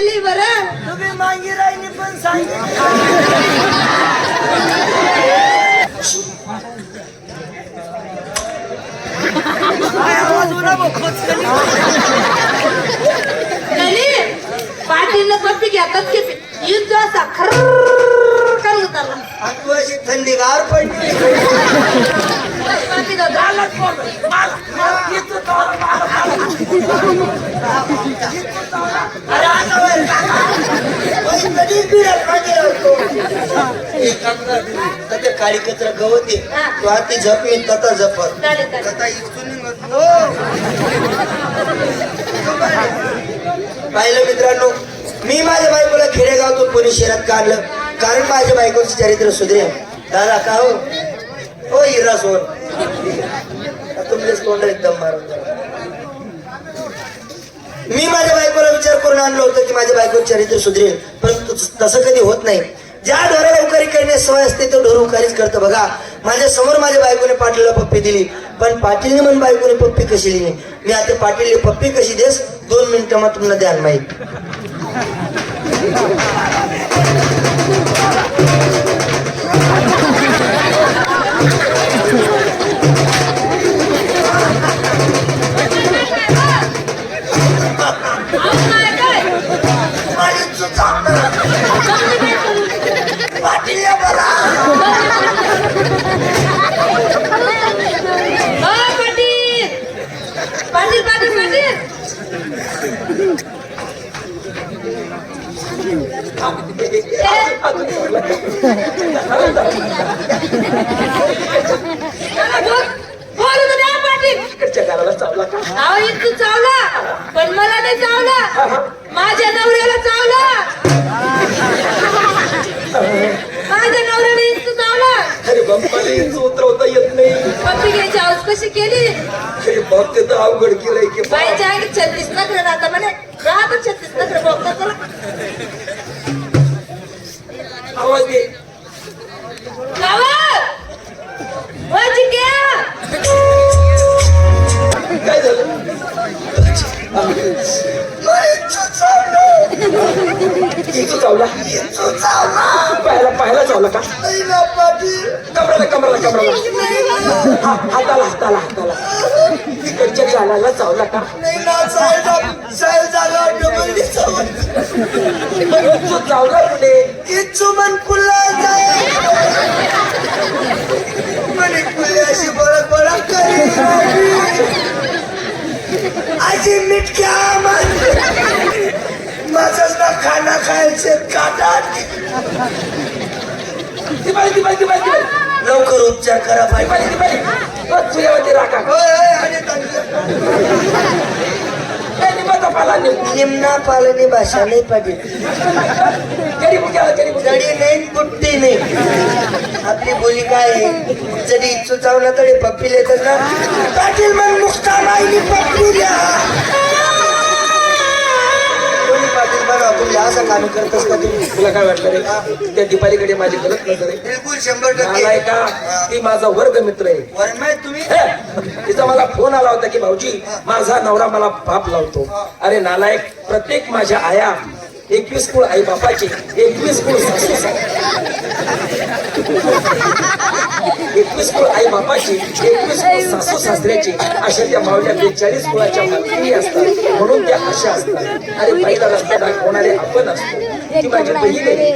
बरं. तुम्ही मागे राहिली पण पाटील पप्पी घेतात की युद्ध असा खर करून उतरला आणि तू अशी थंडी गार पडली पाटी जाऊ आलाच बोल. मला- मला तिथं चावलं, मला- मला. अरे आता वय. वय कधीच बिळात मागे राहतो. एक काम कर. आता काळी कचरा गवत तो आती झप मी तथा झपत कथा पाहिलं मित्रांनो मी माझ्या बायकोला खेडेगावातून पुणे शहरात काढलं कारण माझ्या बायकोचं चरित्र सुधरेल दादा का हो? हो हिरा सोन. तुमचेच तोंड एकदम मारून मी माझ्या विचार करून आणलं होतं की माझ्या बायको चरित्र सुधरेल. परंतु तसं कधी होत नाही. ज्या ढोराला उकारी करण्यास सवय असते तो ढोर उकारीच करतं. बघा माझ्यासमोर माझ्या बायकोने पाटीलला पप्पी दिली पण पाटीलने म्हणून बायकोने पप्पी कशी दिली मी आता पाटीलने पप्पी कशी देस? दोन मिनिटं मग तुम्हाला द्याल माहीत. पाटील पाटील. पाटील. पाटील तर अवघड केलंय की. बाईच्या आगी छत्तीस नखरे राहता म्हणे. राहतो छत्तीस चला. आवाज दे. काय? झालं? इंचू चावला? पायाला पायाला चावला का? कमराला कमराला कमराला. हाताला हाताला हाताला. इकडच्या गालाला चावला का? चावला पुढे इंचू मन कुल्ला खाना खायचे लवकर उपचार करा पाहिजे तुझ्यावरती राखा. निम्ना पालनी भाषा नाही पाहिजे. जडी नाही पुट्टी नाही. आपली बोली काय जरी इच्छू चावला तरी पप्पी येतात ना. पाटील मग मुक्ता माईनी पप्पी द्या. बघा तुम्ही असं काम करतस का तुम्ही? तुला काय वाटलं रे? त्या दीपालीकडे माझी गलत नजर आहे बिलकुल शंभर टक्के. ती माझा वर्ग मित्र आहे. वरमाय तुम्ही? हे, तिचा मला फोन आला होता की भाऊजी माझा नवरा मला पाप लावतो. अरे नालायक प्रत्येक माझ्या आया एकवीस कुळ आई बापाची एकवीस कुळ सासू एकवीस कुळ आई बापाची एकवीस कुळ सासू सासऱ्याची अशा त्या मावल्या बेचाळीस कुळाच्या मालकी असतात. म्हणून त्या अशा असतात. अरे पहिला रस्ता दाखवणारे आपण असतो. ती माझी बहीण आहे.